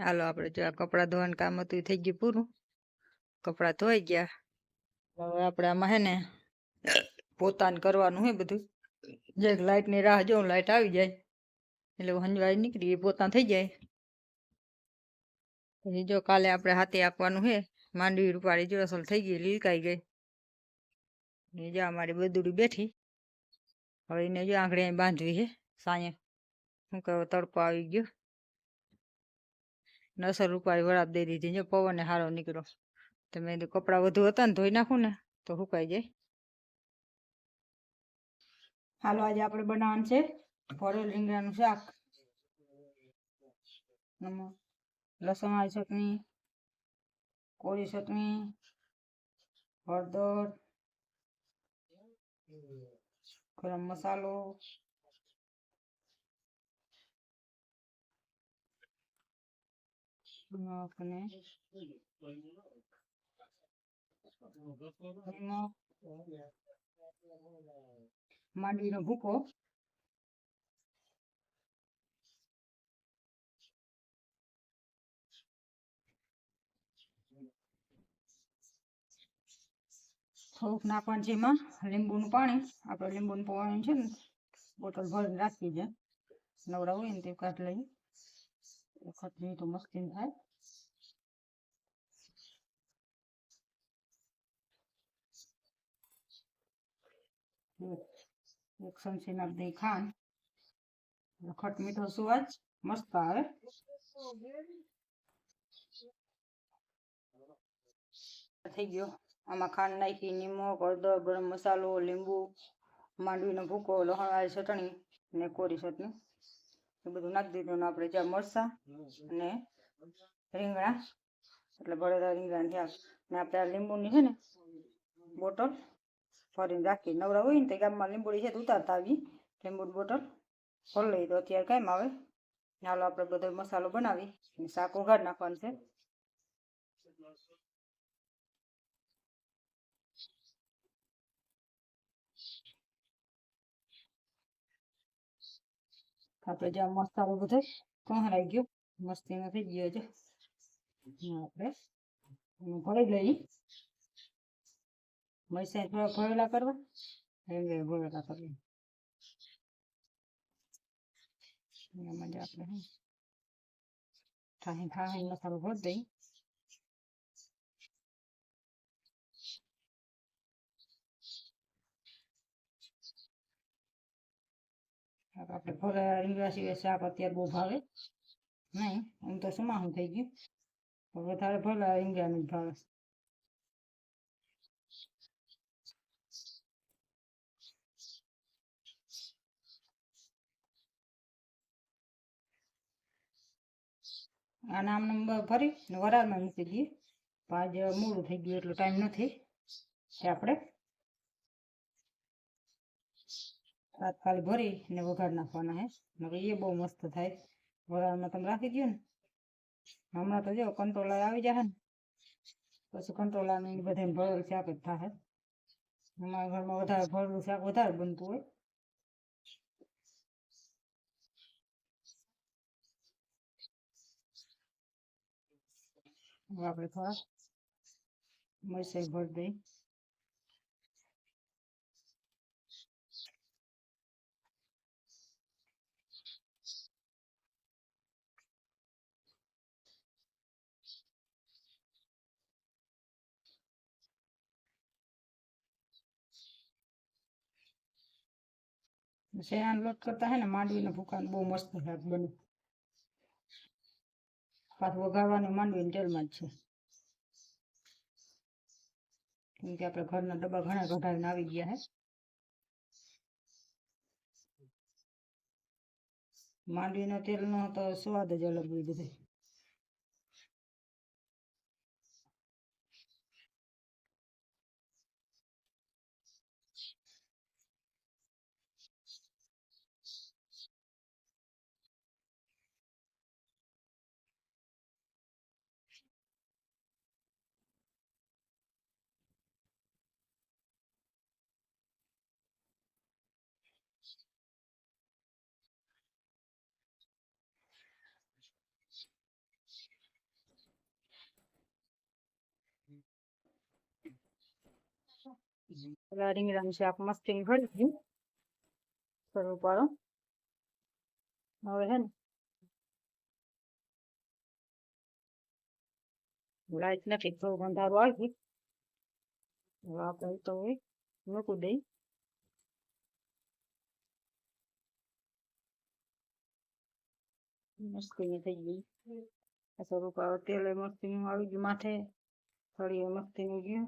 હાલો આપણે જો આ કપડાં ધોવાનું કામ હતું એ થઈ ગયું પૂરું કપડાં ધોઈ ગયા હવે આપણે આમાં હે ને પોતાને કરવાનું હે બધું જે લાઇટની રાહ જોઉં લાઇટ આવી જાય એટલે હંજવાઈ નીકળી એ પોતા થઈ જાય પછી જો કાલે આપણે હાથે આપવાનું હે માંડવી રૂપાળી જો અસલ થઈ ગઈ લીલકાઈ ગઈ ને જો અમારી બદુડી બેઠી હવે એને જો આંગળી અહીં બાંધવી હે સાંજે શું કહો તડકો આવી ગયો નસર રૂપાળી વરાપ દઈ દીધી. જો પવને હારો નીકળ્યો. તો મેં કીધું, કપડાં વધુ હતા ને ધોઈ નાખું ને, તો સુકાઈ જાય. હાલો, આજે આપણે બનાવવાનું છે ભરેલ રીંગણાનું શાક. લસણ વાળી ચટણી કોરી ચટણી, હળદર, ગરમ મસાલો અને નિમક માંડવીનો ભૂકો થોડુંક નાખવાનું છે એમાં લીંબુનું પાણી આપણે લીંબુનું પાણી છે ને બોટલ ભરીને રાખી છે નવરા હોય ને તે કાઢ લઈએ વખત તો મસ્તી થાય એક નાખ દઈ ખાંડ ખટ મીઠો સુવાજ મસ્ત આવે. થઈ ગયો. આમાં ખાંડ નાખી નિમક હળદર, ગરમ મસાલો, લીંબુ, માંડવીનો ભૂકો લહણવાળી ચટણી ને કોરી ચટણી. એ બધું નાખી દીધું આપણે જ્યાં મરસા અને રીંગણા, એટલે ભરેલા રીંગણા થયા. ને આપણે આ લીંબુની છે ને, બોટલ ફરીને રાખી. નવરા હોય ને તો ગામમાં લીંબોડી છે, તો ઉતારતા આવી લીંબુની બોટલ. ભરી લઈ તો અત્યારે કેમ આવે ચાલો આપણે બધો મસાલો બનાવી અને શાક ઉઘાડ નાખવાનું છે. આપણે જ્યાં મસાલો બધો કહરાઈ ગયો, મસ્તીનો થઈ ગયો છે. એનું ભરી લઈ મરચાં થોડા ભરેલા કરવા? રીંગણા દઈ આપણે ભરેલા રીંગણા સિવાય અત્યારે બહુ ભાવે. નહીં હું તો સમાહું થઈ ગયું. વધારે ભરેલા રીંગણાનું ભાવે. આના આમ ને વરાળમાં મૂકી દઈએ. આજ મોડું થઈ ગયું એટલો ટાઈમ નથી. આપણે રાત ખાલી ભરી ને વઘાર નાખવાના હે. નકર એ બહુ મસ્ત થાય. વરાળમાં તમે રાખી દો ને. હમણાં તો જો કંટ્રોલર આવી જાય ને. પછી કંટ્રોલર ને બધે ભરેલું શાક જ થાય અમારા ઘરમાં વધારે ભરેલું શાક વધારે બનતું હોય. આપણે થોડા મરચાં ભરી દઈ શેણાનો લોટ કરતા હે ને માંડવીના ભૂકાનું બહુ મસ્ત શાક બને પાછું વઘારવાનું માંડવીને તેલમાં જ છે. કેમ કે આપણે ઘરના ડબ્બા ઘણા કઢાવીને આવી ગયા હે. માંડવીના તેલનો તો સ્વાદ જ અલગ હોય બધે. પેલા રીંગણાનું શાક મસ્તી ભરી ગયું કરવું પાડો હવે હે ને લાઈટ નથી થોડું અંધારું આવી ગયું હવે આપણે તો મૂકી દઈ મસ્તી થઈ ગઈ અસર ઉપર તેલ મસ્તી આવી ગયું માથે થોડી મસ્તી ગયું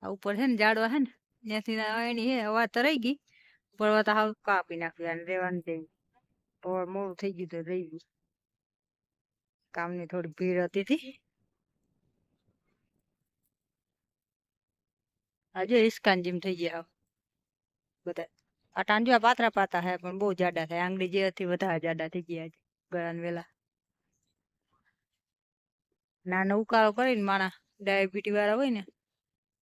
આ ઉપર છે ને ઝાડવા છે ને ત્યાંથી ના એની હે હવા તો રહી ગઈ પડવા તો હાવ કાપી નાખ્યું અને રેવાનું દેવું પર મોડું થઈ ગયું તો રહી ગયું કામની થોડી ભીડ હતી તી આજે ઇસ્કાન જીમ થઈ ગયા હાવ બધા આ ટાંડિયા પાતરા પાતા હે પણ બહુ જાડા થાય આંગળી જે હતી વધારે જાડા થઈ ગયા છે ગળાને વેલા નાનો ઉકાળો કરીને માણા ડાયાબિટી વાળા હોય ને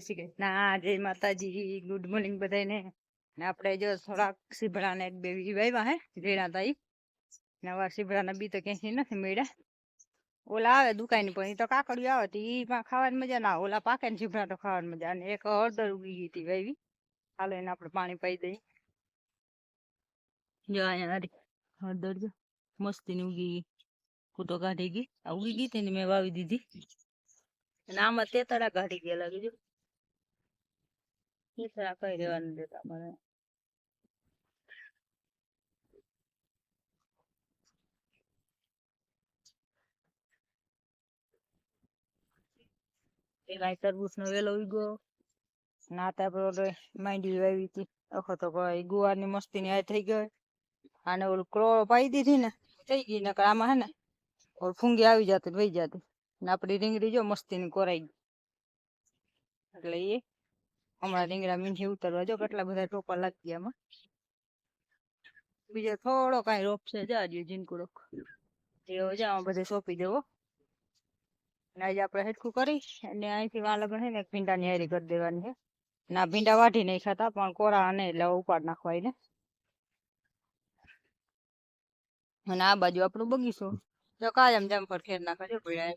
જય શ્રી કૃષ્ણ જય માતાજી ગુડ મોર્નિંગ બધાને ને આપણે જો થોડાક સીભડા ને બે બી વાવ્યા હે રેડા તાઈ નવા સીભડાના બી તો ક્યાંથી નથી મળ્યા ઓલા આવે દુકાન પણ એ તો કાકડિયું આવે તો ઈમાં ખાવાની મજા ના આવે ઓલા પાકે ને સીભડા તો ખાવાની મજા અને એક હળદર ઉગી ગઈ હતી વાવી હાલો એને આપણે પાણી પાઈ દઈએ જો અહીંયા હારી હળદર જો મસ્તીની ઉગી ગઈ કૂટો કાઢી ગઈ આ ઉગી ગઈ તેને મેં વાવી દીધી અને આમાં તેતરા કાઢી ગયા લાગે જો ઓલો માંડવી વાવી હતી. અખો તો કોઈ ગુવાર મસ્તી ની આ થઈ ગઈ અને ઓલું ક્રોળો પાઈ દીધી ને, થઈ ગઈ, નકર આમાં હે ને ઓલ ફૂંગી આવી જતી વહી જતી. ને આપડી રીંગડી જો મસ્તી ની કોરાઈ એટલે એ હમણાં રીંગણા મીઠી ઉતરવા જો કેટલા બધા ટોપા લાગી ગયા એમાં બીજો થોડો કાંઈ રોપ છે જાજો જીનકુડોક એવો જ આમાં બધે સોંપી દેવો અને આજે આપણે હેઠું કરી અને અહીંથી વાં લગન છે ને એક ભીંડાની હારી કરી દેવાની છે ના ભીંડા વાઢી નહીં ખાતા પણ કોરા અને એટલે ઉપાડ નાખવા એને અને આ બાજુ આપણું બગીચો જો કાયમ જામફળ ખેર નાખે છે પીડા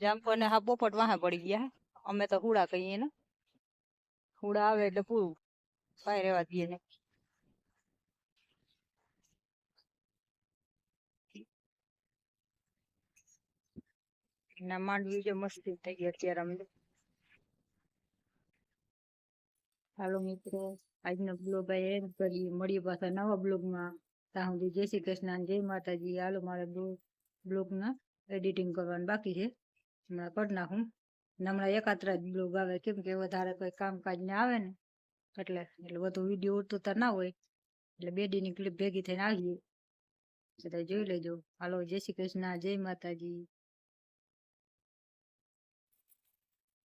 જામફળ ને હા પોપટ વાહે પડી ગયા અમે તો હુડા કહીએ ને. હુડા આવે એટલે પૂરું. કાંઈ રહેવા દઈએ ને. ના, માંડવી જો મસ્તી આજનો બ્લોગ આ એન્ડ કરીએ. મળીએ પાછા નવા બ્લોગમાં ત્યાં સુધી જય શ્રી કૃષ્ણ જય માતાજી. હાલો મારે બ્લોગના એડિટિંગ કરવાનું બાકી છે. હમણાં કરી નાખું. ને હમણાં એકાત્રા જ બ્લોગ આવે, કેમ કે વધારે કોઈ કામકાજ ને આવે ને, એટલે એટલે વધુ વીડિયો ઉતરતા ના હોય. એટલે બે દી ની ક્લિપ ભેગી થઈને આવીએ. બધા જોઈ લેજો. હાલો, જય શ્રી કૃષ્ણ, જય માતાજી.